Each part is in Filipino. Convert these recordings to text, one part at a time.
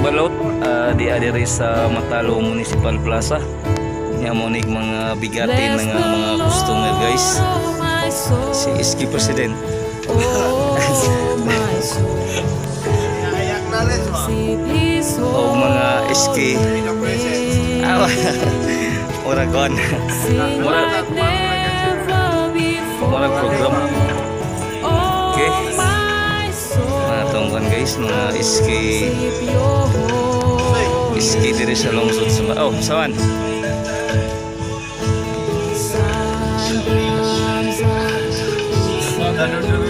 Balot uh, di adiri sa Matalo Municipal Plaza. Nya mo nig mga bigati ng mga customer guys. si Iski President. O oh, mga Iski. Muragon Muragon guys mga iski iski diri sa lungsod sa oh sawan Thank you.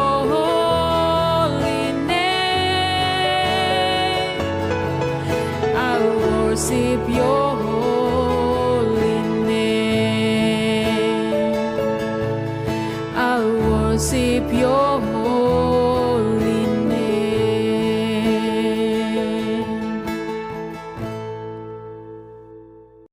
worship your